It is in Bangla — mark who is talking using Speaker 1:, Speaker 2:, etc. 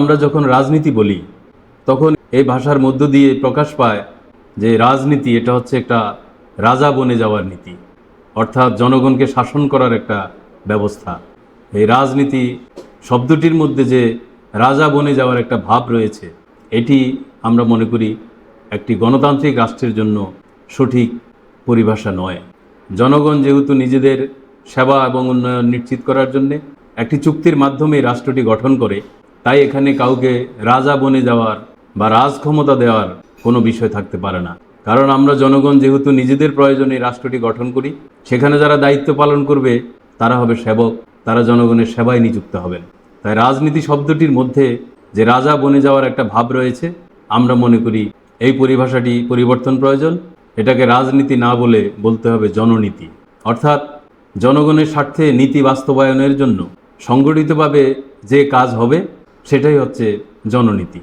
Speaker 1: আমরা যখন রাজনীতি বলি, তখন এই ভাষার মধ্য দিয়ে প্রকাশ পায় যে রাজনীতি এটা হচ্ছে একটা রাজা বনে যাওয়ার নীতি, অর্থাৎ জনগণকে শাসন করার একটা ব্যবস্থা। এই রাজনীতি শব্দটির মধ্যে যে রাজা বনে যাওয়ার একটা ভাব রয়েছে, এটি আমরা মনে করি একটি গণতান্ত্রিক রাষ্ট্রের জন্য সঠিক পরিভাষা নয়। জনগণ যেহেতু নিজেদের সেবা এবং উন্নয়ন নিশ্চিত করার জন্যে একটি চুক্তির মাধ্যমে রাষ্ট্রটি গঠন করে তাই এখানে কাউকে রাজা বনে যাওয়ার বা রাজ ক্ষমতা দেওয়ার কোনো বিষয় থাকতে পারে না। কারণ আমরা জনগণ যেহেতু নিজেদের প্রয়োজনে রাষ্ট্রটি গঠন করি, সেখানে যারা দায়িত্ব পালন করবে, তারা হবে সেবক, তারা জনগণের সেবায় নিযুক্ত হবেন। তাই রাজনীতি শব্দটির মধ্যে যে রাজা বনে যাওয়ার একটা ভাব রয়েছে, আমরা মনে করি এই পরিভাষাটি পরিবর্তন প্রয়োজন। এটাকে রাজনীতি না বলে বলতে হবে জননীতি। অর্থাৎ জনগণের স্বার্থে নীতি বাস্তবায়নের জন্য সংগঠিতভাবে যে কাজ হবে সেটাই হচ্ছে জননীতি।